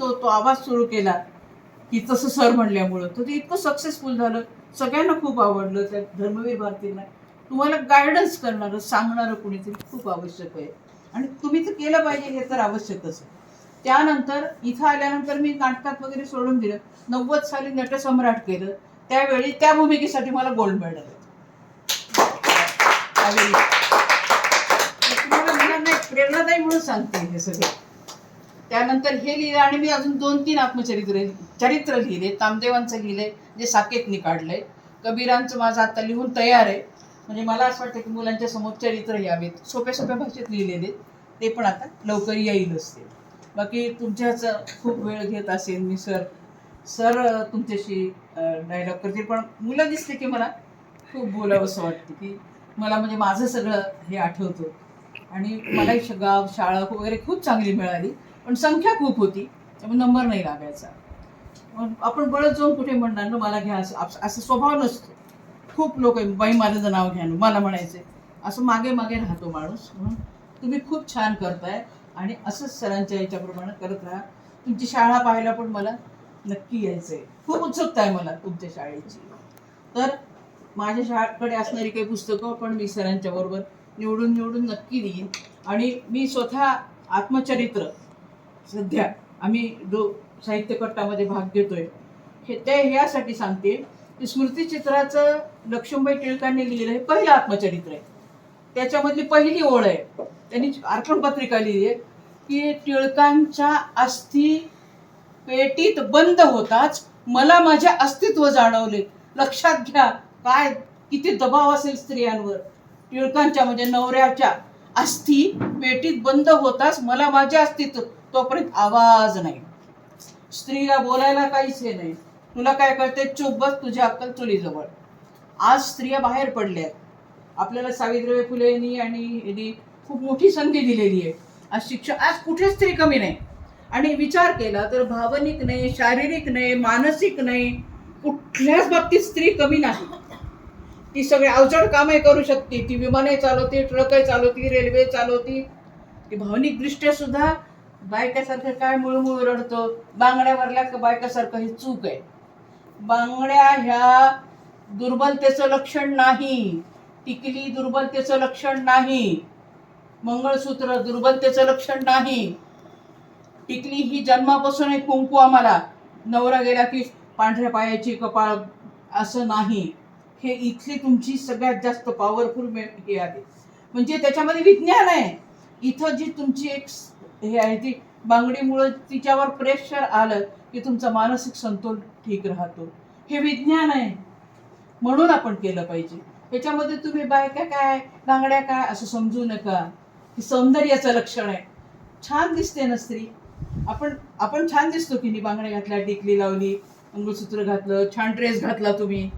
तो तो आवाज सुरू केला की तसं सर म्हणल्यामुळं. तर ते इतकं सक्सेसफुल झालं. सगळ्यांना खूप आवडलं त्या धर्मवीर भारतींना. तुम्हाला गायडन्स करणारं सांगणारं कुणीतरी खूप आवश्यक आहे. आणि तुम्ही तर केलं पाहिजे हे तर आवश्यकच आहे. त्यानंतर इथं आल्यानंतर मी नाटकात वगैरे सोडून दिलं. नव्वद साली नटसम्राट केलं. त्यावेळी त्या भूमिकेसाठी मला गोल्ड मेडल तुम्हाला प्रेरणादायी म्हणून सांगते हे सगळं. त्यानंतर हे लिहिलं आणि मी अजून दोन तीन आत्मचरित्र चरित्र लिहिले. तामदेवांचं लिहिलंय जे साकेतनी काढलंय. कबीरांचं माझं आता लिहून तयार आहे. म्हणजे मला असं वाटतं की मुलांच्या समोर चरित्र यावेत. सोप्या सोप्या भाषेत लिहिलेले. ते पण आता लवकर येईलच ते बाकी तुमच्याच खूप वेळ घेत असेल मी सर. सर तुमच्याशी डायलॉग करते पण मुलं दिसते की मला खूप बोलावंसं वाटतं की मला म्हणजे माझं सगळं हे आठवतं. आणि मलाही गाव शाळा वगैरे खूप चांगली मिळाली. पण संख्या खूप होती. त्यामुळे नंबर नाही लागायचा. आपण बळच जाऊन कुठे म्हणणार ना मला घ्या असं असं स्वभाव नसतो. खूप लोक बाई माझं नाव घ्या ना, मला म्हणायचे. असं मागे मागे राहतो माणूस. म्हणून तुम्ही खूप छान करताय आणि असंच सरांच्या याच्याप्रमाणे करत राहा. तुमची शाळा पाहायला पण मला नक्की यायचंय. खूप उत्सुकता आहे मला तुमच्या शाळेची. तर माझ्या शाळेकडे असणारी काही पुस्तकं पण मी सरांच्या बरोबर निवडून निवडून नक्की देईन. आणि मी स्वतः आत्मचरित्र सध्या आम्ही जो साहित्यकट्टामध्ये भाग घेतोय हे ते ह्यासाठी सांगते की स्मृतिचित्राचं लक्ष्मीबाई टिळकांनी लिहिलं हे पहिलं आत्मचरित्र आहे. त्याच्यामधली पहिली ओळ आहे. त्यांनी अर्पण पत्रिका लिहिली आहे की टिळकांच्या अस्थि पेटीत बंद होताच मला माझे अस्तित्व जाणवले. लक्षात घ्या काय किती दबाव असेल स्त्रियांवर. टिळकांच्या म्हणजे नवऱ्याच्या अस्थि पेटीत बंद होताच मला माझे अस्तित्व तोपर्यंत आवाज नाही. स्त्रीला बोलायला काहीच हे नाही. तुला काय कळते चुप बस तुझ्या अक्कल चुलीजवळ. आज स्त्रिया बाहेर पडल्यात. आपल्याला सावित्रीबाई फुलेंनी आणि यांनी खूप मोठी संधी दिलेली आहे. आज शिक्षण आज कुठे स्त्री कमी नाही. आणि विचार केला तर भावनिक नाही शारीरिक नाही मानसिक नाही. कुठल्याच बाबतीत स्त्री कमी नाही. ती सगळे अवजड कामे करू शकते. ती विमाने चालवते ट्रकही चालवती रेल्वे चालवती. ती भावनिकदृष्ट्या सुद्धा बायकासारखं काय मुळमुळ रडतो? बांगड्यावरल्या का बायकासारखं ही चूक आहे. बांगड्या ह्या दुर्बलतेचं लक्षण नाही. टिकली दुर्बलतेचं लक्षण नाही. मंगळसूत्र दुर्बलतेचं लक्षण नाही. टिकली ही जन्मापासून एक कुंकू आम्हाला. नवरा गेला की पांढऱ्या पायाची कपाळ असं नाही. हे इथली तुमची सगळ्यात जास्त पॉवरफुल हे आहे. म्हणजे त्याच्यामध्ये विज्ञान आहे. इथं जी तुमची एक हे आहे ती बांगडीमुळं तिच्यावर प्रेशर आलं की तुमचा मानसिक संतोल ठीक राहतो. हे विज्ञान आहे. म्हणून आपण केलं पाहिजे. याच्यामध्ये तुम्ही बायका काय बांगड्या काय असं समजू नका. हे सौंदर्याचं लक्षण आहे. छान दिसते ना स्त्री. आपण आपण छान दिसतो की नाही बांगड्या घातल्या टिकली लावली मंगळसूत्र घातलं छान ड्रेस घातला तुम्ही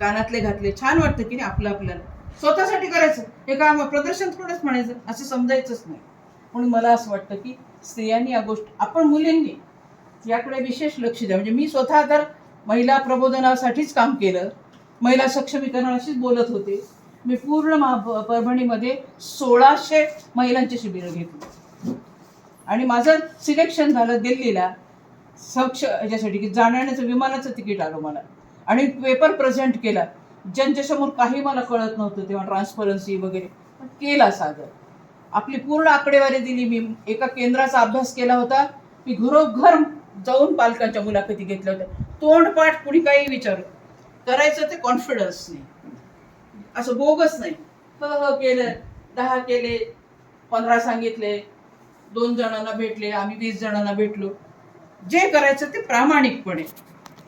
कानातले घातले. छान वाटतं की नाही आपलं आपल्याला. स्वतःसाठी करायचं. हे काम प्रदर्शन थोडंच म्हणायचं. असं समजायचंच नाही. म्हणून मला असं वाटतं की स्त्रियांनी या गोष्ट आपण मुलींनी याकडे विशेष लक्ष द्या. म्हणजे मी स्वतः तर महिला प्रबोधनासाठीच काम केलं महिला सक्षमीकरणाशीच बोलत होते. मी पूर्ण महा परभणीमध्ये सोळाशे महिलांचे शिबिरं घेतली. आणि माझं सिलेक्शन झालं दिल्लीला. सक्ष याच्यासाठी की जाण्याचं विमानाचं तिकीट आलं मला. आणि पेपर प्रेझेंट केला. ज्यांच्यासमोर काही मला कळत नव्हतं तेव्हा ट्रान्सपरन्सी वगैरे पण केला सादर आपली पूर्ण आकडेवारी दिली. मी एका केंद्राचा अभ्यास केला होता. मी घरोघर जाऊन पालकांच्या मुलाखती घेतल्या होत्या. तोंडपाठ कुणी काही विचार करायचं ते कॉन्फिडन्स नाही असं बोगस नाही. ह ह केलं. दहा केले. पंधरा सांगितले. दोन जणांना भेटले. आम्ही वीस जणांना भेटलो. जे करायचं ते प्रामाणिकपणे.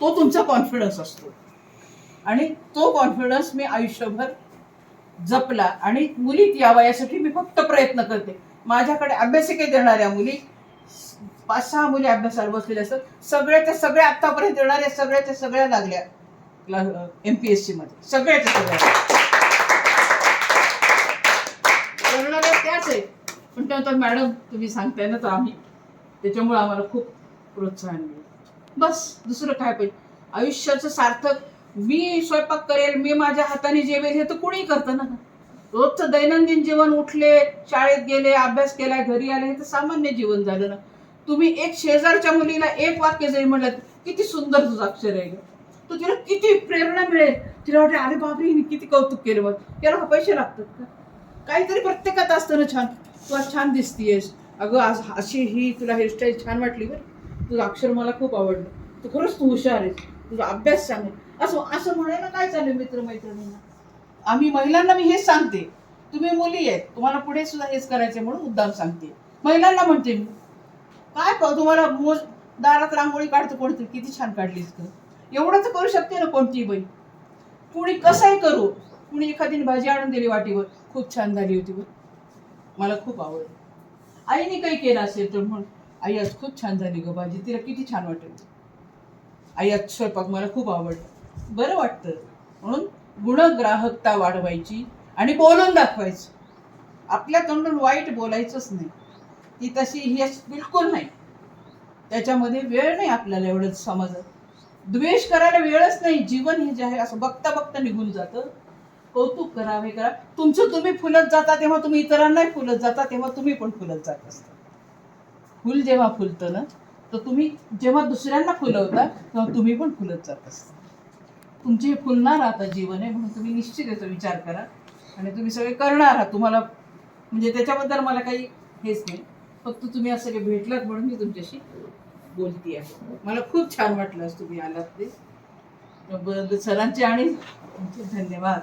तो तुमचा कॉन्फिडन्स असतो. आणि तो कॉन्फिडन्स मी आयुष्यभर जपला आणि मुलीत यावा यासाठी मी फक्त प्रयत्न करते. माझ्याकडे अभ्यासिके देणाऱ्या मुली पाच सहा मुली अभ्यासाला बसलेल्या असतात. सगळ्याच्या सगळ्या आतापर्यंत येणाऱ्या सगळ्याच्या सगळ्या लागल्या. एम पी एस सी मध्ये. सगळ्याच्या सगळ्या करणाऱ्या त्याच आहे पण त्यानंतर मॅडम तुम्ही सांगताय ना तर आम्ही. त्याच्यामुळे आम्हाला खूप प्रोत्साहन मिळेल. बस दुसरं काय पाहिजे? आयुष्याचं सार्थक मी स्वयंपाक करेल मी माझ्या हाताने जेवेल हे तर कुणी करतं ना. रोजचं दैनंदिन जीवन उठले शाळेत गेले अभ्यास केला घरी आले हे तर सामान्य जीवन झालं ना. तुम्ही एक शेजारच्या मुलीला एक वाक्य जरी म्हणलं किती सुंदर तुझं अक्षर आहे ग. तर तिला किती प्रेरणा मिळेल. तिला वाटेल अरे बाबरी हिने किती कौतुक केलं मग याला पैसे लागतात का? काहीतरी प्रत्येकात असतं ना छान. तू आज छान दिसतीयस. अगं आज अशी ही तुला हेअरस्टाईल छान वाटली बरं. तुझं अक्षर मला खूप आवडलं. तू खरंच तू हुशार आहेस. तुझा अभ्यास चांगला असं असं म्हणायला काय चालेल मित्रमैत्रिणींना? आम्ही महिलांना मी हेच सांगते. तुम्ही मुली आहेत तुम्हाला पुढे सुद्धा हेच करायचे म्हणून मुद्दाम सांगते. महिलांना म्हणते मी काय तुम्हाला मोज दारात रांगोळी काढतो कोणती किती छान काढलीस तर एवढं तर करू शकते ना कोणती बाई. कुणी कसंही करू कुणी एखादीने भाजी आणून दिली वाटीवर खूप छान झाली होती बघ मला खूप आवडली. आईने काही केलं असेल तर म्हणून आई आज खूप छान झाली ग भाजी तिला किती छान वाटेल. आई आज स्वयंपाक मला खूप आवडला. बरं वाटतं. म्हणून गुणग्राहकता वाढवायची आणि बोलून दाखवायचं. आपल्या तोंडून वाईट बोलायचंच नाही. ती तशी ही बिलकुल नाही. त्याच्यामध्ये वेळ नाही आपल्याला एवढं समजत. द्वेष करायला वेळच नाही. जीवन हे जे आहे असं बघता बघता निघून जातं. कौतुक करा हे करा. तुमचं तुम्ही फुलत जाता तेव्हा तुम्ही इतरांनाही फुलत जाता तेव्हा तुम्ही पण फुलत जात असता. फुल जेव्हा फुलतं ना तर तुम्ही जेव्हा दुसऱ्यांना फुलवता तेव्हा तुम्ही पण फुलत जात असता. तुमचे फुलणार आता जीवन आहे म्हणून तुम्ही निश्चित याचा विचार करा. आणि तुम्ही सगळे करणार आहात. तुम्हाला म्हणजे त्याच्याबद्दल मला काही हेच नाही. फक्त तुम्ही असं काही भेटलात म्हणून मी तुमच्याशी बोलती आहे. मला खूप छान वाटलं तुम्ही आलात ते. सरांचे आणि तुमचे धन्यवाद.